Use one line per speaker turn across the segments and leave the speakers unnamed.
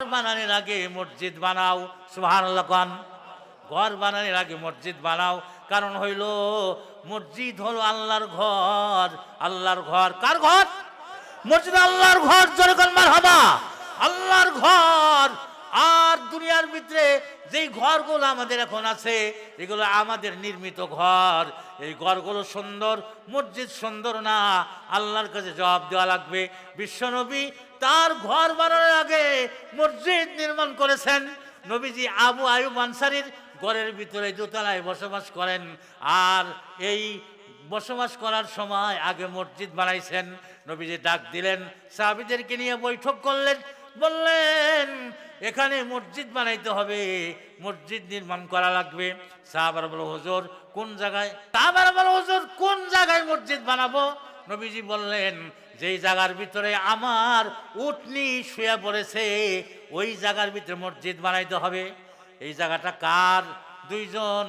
বানানোর আগে মসজিদ বানাও, সুবহানাল্লাহ খান ঘর বানানোর আগে মসজিদ বানাও, কারণ হইল মসজিদ হলো আল্লাহর ঘর। আল্লাহর ঘর কার ঘর? মসজিদ আল্লাহর ঘর জনগণ মার হবা আল্লাহর ঘর। আর দুনিয়ার ভিতরে যেই ঘরগুলো আমাদের এখন আছে, এগুলো আমাদের নির্মিত ঘর। এই ঘরগুলো সুন্দর, মসজিদ সুন্দর না? আল্লাহর কাছে জবাব দেওয়া লাগবে, বিশ্বনবী তার ঘর বানানোর আগে মসজিদ নির্মাণ করেছেন। নবীজি আবু আয়ুব আনসারির ঘরের ভিতরে দোতলায় বসবাস করেন। আর এই বসবাস করার সময় আগে মসজিদ বানাইছেন। নবীজি ডাক দিলেন, সাহাবিদেরকে নিয়ে বৈঠক করলেন। বললেন, এখানে মসজিদ বানাইতে হবে, মসজিদ নির্মাণ করা লাগবে। সাহাবার বলো হুজুর, কোন জায়গায়? সাহাবার বলো হুজুর, কোন জায়গায় মসজিদ বানাবো? নবীজি বললেন যেই জায়গার ভিতরে আমার উটনি শুয়ে পড়েছে, ওই জায়গার ভিতরে মসজিদ বানাইতে হবে। এই জায়গাটা কার? দুইজন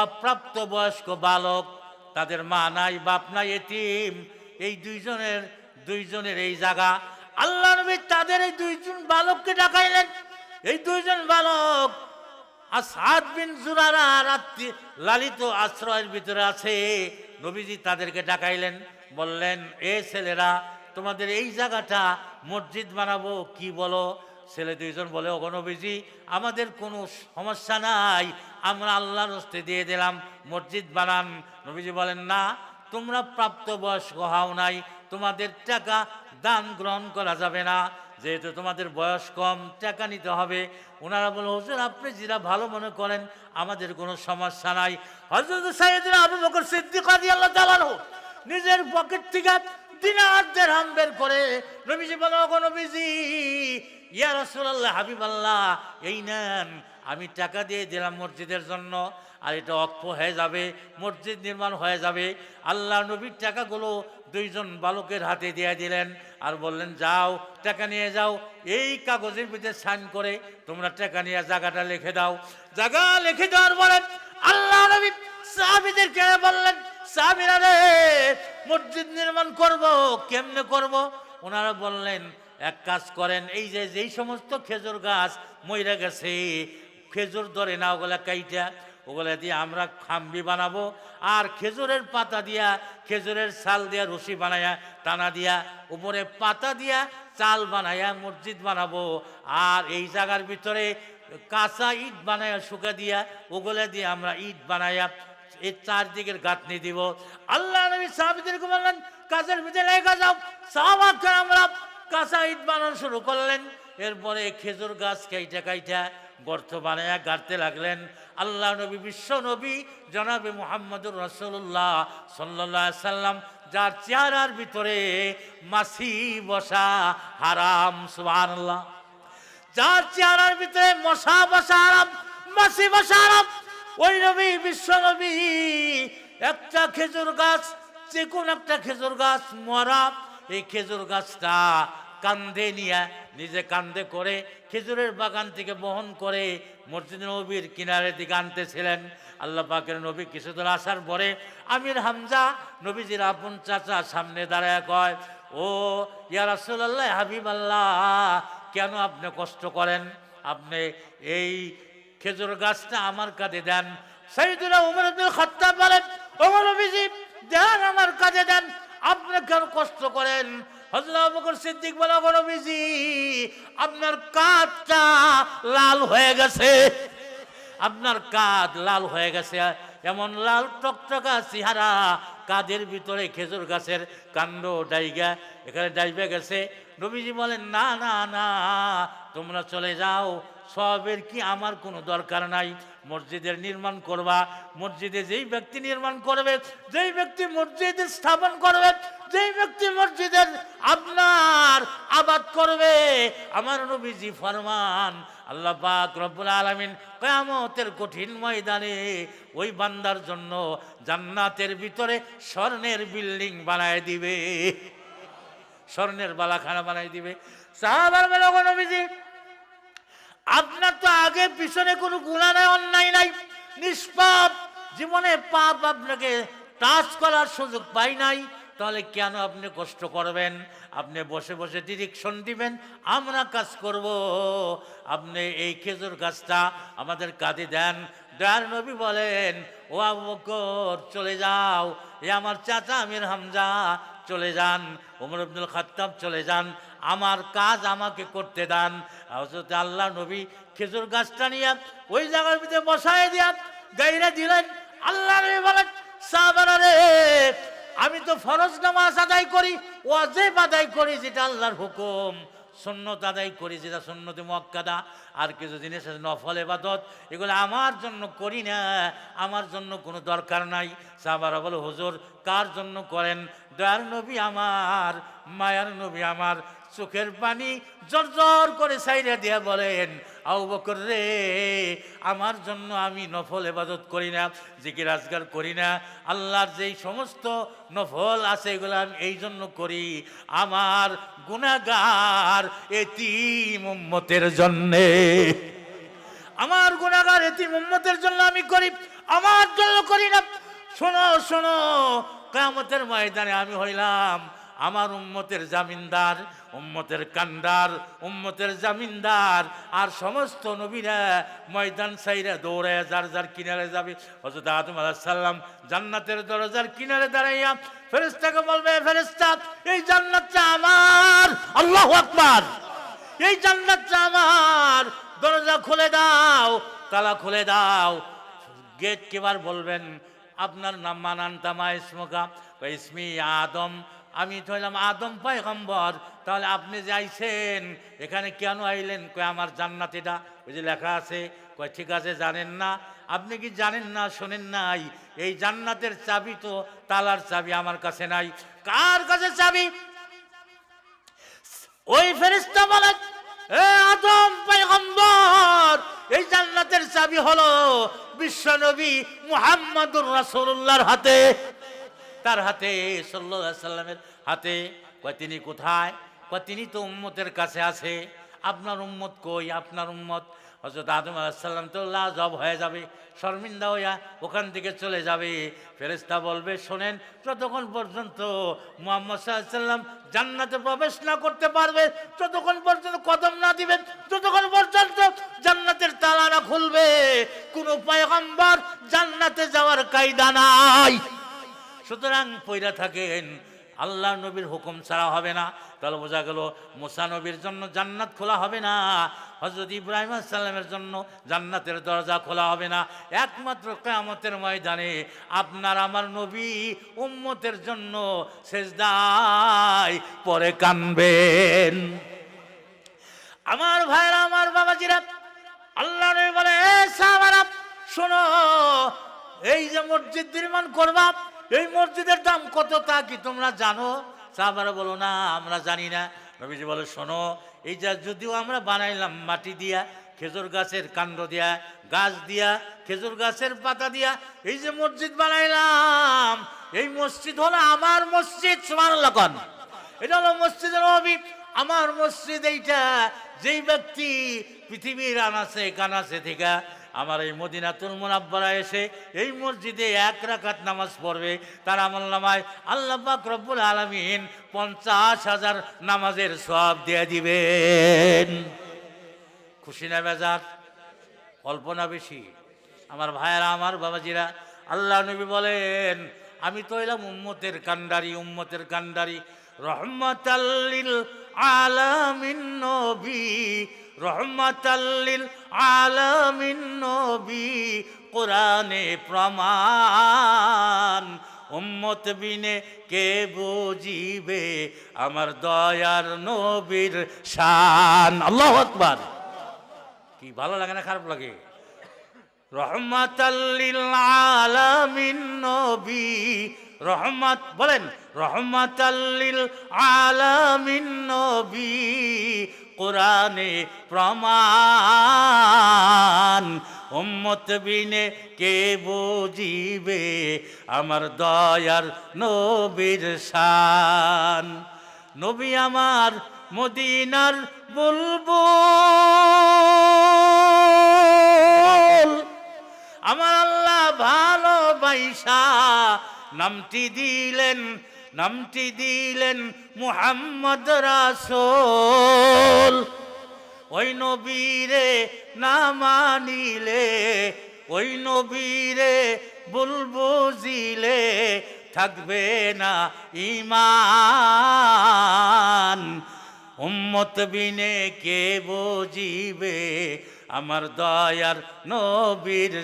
অপ্রাপ্ত বয়স্ক বালক, তাদের মা নাই, বাপ নাই, এতিম। এই দুইজনের দুইজনের এই জায়গা। আল্লাহ নবী তাদের এই দুইজন বালককে ডাকাইলেন। এই দুইজন বালক আর সাত বিন জুরারা রাত্রি লালিত আশ্রয়ের ভিতরে আছে। নবীজি তাদেরকে ডাকাইলেন। বললেন, এ ছেলেরা, তোমাদের এই জায়গাটা মসজিদ বানাবো, কি বলো? ছেলে দুইজন বলে, ওগো নবীজি, আমাদের কোনো সমস্যা নাই, আমরা আল্লাহর হস্তে দিয়ে দিলাম, মসজিদ বানান। নবীজি বলেন, না, তোমরা প্রাপ্তবয়স্ক হও নাই, তোমাদের টাকা দান গ্রহণ করা যাবে না, যেহেতু তোমাদের বয়স কম, টাকা নিতে হবে। ওনারা বলে, হুজুর, আপনি যেটা ভালো মনে করেন, আমাদের কোনো সমস্যা নাই। হজরত সাইদিন আবু বকর সিদ্দিক আল্লাহ চালানো নিজের পকেট থেকে দিনার দেড়হাম বের করে। নবীজি বলো গো নবীজি, ইয়া রসুল্লাহ হাবিব আল্লাহ এই নেন, আমি টাকা দিয়ে দিলাম মসজিদের জন্য, আর এটা অক্ষ হয়ে যাবে, মসজিদ নির্মাণ হয়ে যাবে। আল্লাহ নবীর টাকাগুলো দুইজন বালকের হাতে দিয়ে দিলেন আর বললেন, যাও, টাকা নিয়ে যাও, এই কাগজের ভিতরে সাইন করে তোমরা টাকা নিয়ে জায়গাটা লিখে দাও। জায়গা লিখে দেওয়ার পরে আল্লাহ নবী সাহাবিদেরকে বললেন মসজিদ নির্মাণ করব, কেমনে করব? ওনারা বললেন, এক কাজ করেন, এই যে, যেই সমস্ত খেজুর গাছ মইরা গেছে, খেজুর ধরে না ওগুলা কাইটা, ওগুলা দিয়ে আমরা খাম্বি বানাবো, আর খেজুরের পাতা দিয়া, খেজুরের চাল দিয়া রশি বানায়া, টানা দিয়া, উপরে পাতা দিয়া চাল বানায়া মসজিদ বানাবো, আর এই জায়গার ভিতরে কাঁচা ইট বানায়া শুকা দিয়া, ওগুলা দিয়ে আমরা ইট বানায়া এই চারদিকের গাঁথনি দিব। আল্লাহ নবী সাহাবিদেরকে বললেন, কাজের ভিতরে লেগে যাও। সাহাবাকে আমরা কাঁচা ইট বানানো শুরু করলেন। এরপরে খেজুর গাছ কাইটা কাইটা গর্ত বানায়া গাড়তে লাগলেন। আল্লাহ নবী, বিশ্ব নবী, জনাবে মোহাম্মদুর রসুল্লাহ সাল্লাহ সাল্লাম, যার চেহারার ভিতরে মাসি বসা হারাম, সুবহানাল্লাহ। যার চেহারার ভিতরে মশা বসা আরাম মাসি বসা আরাম ওই নবী, বিশ্ব নবী, একটা খেজুর গাছ, যে কোন একটা খেজুর গাছ মরা, এই খেজুর গাছটা কান্দে নিয়ে নিজে কান্দে করে খেজুরের বাগান থেকে বহন করে মসজিদ নবীর কিনারের দিকে আনতেছিলেন। আল্লাহ পাকের নবী কিছুদিন আসার পরে আমির হামজা নবীজির আপন চাচা সামনে দাঁড়ায় কয়, ও ইয়া রাসূলুল্লাহ হাবিব আল্লাহ কেন আপনি কষ্ট করেন? আপনি এই খেজুর গাছটা আমার কাঁধে দেন। সাইদুল্লাহ উমর আব্দুল খাত্তাব বলেন, ওমর নবীজি, দেন আমার কাঁধে দেন। আপনি কেন কষ্ট করেন? হজরত বকর সিদ্দিক বলে নবীজি, আপনার কাঁধটা লাল হয়ে গেছে। আপনার কাঁধ লাল হয়ে গেছে। এমন লাল টকটকা চেহারা কাঁধের ভিতরে খেজুর গাছের কাণ্ড ডাইগা, এখানে ডাইবে গেছে। নবীজি বলেন, না না না, তোমরা চলে যাও, সবের কি আমার কোনো দরকার নাই। মসজিদের নির্মাণ করবা, মসজিদে যেই ব্যক্তি নির্মাণ করবে, যেই ব্যক্তি মসজিদ স্থাপন করবে, যেই ব্যক্তি মসজিদের আপনার আবাদ করবে, আমার নবীজি ফরমান আল্লাহ পাক রব্বুল আলামিন কিয়ামতের কঠিন ময়দানে ওই বান্দার জন্য জান্নাতের ভিতরে স্বর্ণের বিল্ডিং বানায় দিবে। স্বর্ণের বালাখানা বানাই দিবে। আপনার তো আগে পিছনে কোনো গুণা নাই, অন্যায় নাই। নিষ্পাপ জীবনে পাপ আপনাকে টাচ করার সুযোগ পাই নাই। তাহলে কেন আপনি কষ্ট করবেন? আপনি বসে বসে ডিরেকশন দিবেন, আমরা কাজ করব। আপনি এই খেজুর গাছটা আমাদের কাঁধে দেন। দয়ার নবী বলেন, ও আবু বকর, চলে যাও। এ আমার চাচা আমির হামজা, চলে যান। ওমর আব্দুল খাত্তাব, চলে যান। আমার কাজ আমাকে করতে দেন। হজরত আল্লাহ নবী খেজুর গাছটা নিয়ে ওই জায়গার ভিতরে বসায় দিয়া গাইরে দিলেন। আল্লাহ নবী বলেন সাহাবারা রে আমি তো ফরজ নামাজ আদায় করি, ওয়াজেব আদায় করি যেটা আল্লাহর হুকুম সন্ন্যত আদায় করি যেটা সন্ন্যতে মক্কাদা আর কিছু জিনিস আছে, নফল এবাদত এগুলো আমার জন্য করি না, আমার জন্য কোনো দরকার নাই। সাহাবারা বলো, হুজুর, কার জন্য করেন? দয়ার নবী আমার, মায়ার নবী আমার, চোখের পানি জর্জর করে সাইরা দিয়া বলেন আউ বকর রে, আমার জন্য আমি নফল এবাদত করি না, জিকির আজগার করি না, আল্লাহর যেই সমস্ত নফল আছে এগুলো আমি এই জন্য করি। আমার গুণাগার এতিম উম্মতের জন্যে। আমার গুণাগার এতিম উম্মতের জন্য আমি করি, আমার জন্য করি না। শোনো শোনো কামতের ময়দানে আমি হইলাম আমার উম্মতের জামিনদার, উম্মতের কান্ডার উম্মতের জামিনদার। আর সমস্ত নবীরা ময়দান সাইরা দৌড়ায় যার যার কিনারে যাবে। হজরত আদম আলাহিসাল্লাম জান্নাতের দরজার কিনারে দাঁড়াইয়া ফেরেস্তাকে বলবে ফেরেস্তা এই জান্নাতটা আমার, আল্লাহ আকবার। এই জান্নাতটা আমার, দরজা খুলে দাও, তালা খুলে দাও। গেট কেবার বলবেন, আপনার নাম মানান তামা ইসমকা। ইসমি আদম আমি তো হইলাম আদম পয়গম্বর। তাহলে আপনি যে আইছেন, এখানে কেন আইলেন? কয়, আমার জান্নাত এটা। ওই যে লেখা আছে, কয়, ঠিক আছে, জানেন না। আপনি কি জানেন না, শোনেন নাই? এই জান্নাতের চাবি তো তালার চাবি, আমার কাছে নাই। কার কাছে চাবি? ওই ফেরিস্তা বলে, এ আদম পয়গম্বর, এই জান্নাতের চাবি হলো বিশ্বনবী মুহাম্মদুর রাসূলুল্লাহর হাতে। তার হাতে আলাইহি সাল্লামের হাতে, কয়, তিনি কোথায়? কয়, তিনি তো উম্মতের কাছে আছে। আপনার উম্মত কই? আপনার উম্মত। হজরত আদম আলাহিসাল্লাম তো জব হয়ে যাবে, শর্মিন্দা হইয়া ওখান থেকে চলে যাবে। ফেরেস্তা বলবে, শোনেন, যতক্ষণ পর্যন্ত মোহাম্মদ সাল্লাম জান্নাতে প্রবেশ না করতে পারবে, যতক্ষণ পর্যন্ত কদম না দিবেন ততক্ষণ পর্যন্ত জান্নাতের তালা না খুলবে, কোনো পয়গম্বর জান্নাতে যাওয়ার কায়দা নাই। সুতরাং পইরা থাকেন, আল্লাহ নবীর হুকুম ছাড়া হবে না। তাহলে বোঝা গেল, মুসা নবীর জন্য জান্নাত খোলা হবে না হজরত ইব্রাহিম সাল্লামের জন্য জান্নাতের দরজা খোলা হবে না। একমাত্র কেয়ামতের ময়দানে আপনার আমার নবী উম্মতের জন্য সেজদায় পরে কানবেন। আমার ভাইরা আমার বাবাজিরা, আল্লাহ নবী বলে, "এ শোনো, এই যে মসজিদ নির্মাণ করবা এই মসজিদের দাম কত তা কি তোমরা জানো? সাহাবারা বলো, না, আমরা জানি না। নবীজি বলে, শোনো, এই যা যদিও আমরা বানাইলাম মাটি দিয়া, খেজুর গাছের কাণ্ড দিয়া, গাছ দিয়া, খেজুর গাছের পাতা দিয়া, এই যে মসজিদ বানাইলাম, এই মসজিদ হলো আমার মসজিদ সমান লগন এটা হলো মসজিদের নবী। আমার মসজিদ এইটা, যেই ব্যক্তি পৃথিবীর আনাসে কানাসে থেকে আমার এই মদিনাতুল মুনাব্বারা এসে এই মসজিদে এক রাকাত নামাজ পড়বে। তার আমল নামায় আল্লাহ পাক আলামিন পঞ্চাশ হাজার নামাজের সব দিয়ে দিবেন। খুশি না বেজার? কল্পনা বেশি? আমার ভাইয়েরা, আমার বাবাজিরা, আল্লাহ নবী বলেন, আমি তো এলাম উম্মতের কান্ডারি উম্মতের কান্ডারি রহমতাল্লিল আলামিন নবী রহমতাল্লিল আলামিন নবী, কোরআনে প্রমাণ। উম্মত বিনে কে বুঝিবে আমার দয়ার নবীর শান? আল্লাহ আকবার। কি ভালো লাগে না, খারাপ লাগে? রহমাতাল্লিল আলামিন নবী, রহমত, বলেন রহমাতাল্লিল আলামিন নবী, কোরআনে প্রমাণ। উম্মত বিনে কে বুঝিবে? আমার দয়ার নবীর শান। নবী আমার মদিনার বুলবুল। আমার আল্লাহ ভালোবাইসা। নামটি দিলেন নামটি দিলেন মুহাম্মদ রাসূল। ওই নবীরে না মানিলে, ওই নবীরে বুলবুজিলে থাকবে না ইমান উম্মত বিনে কে বুঝিবে? আমার দয়ার নবীর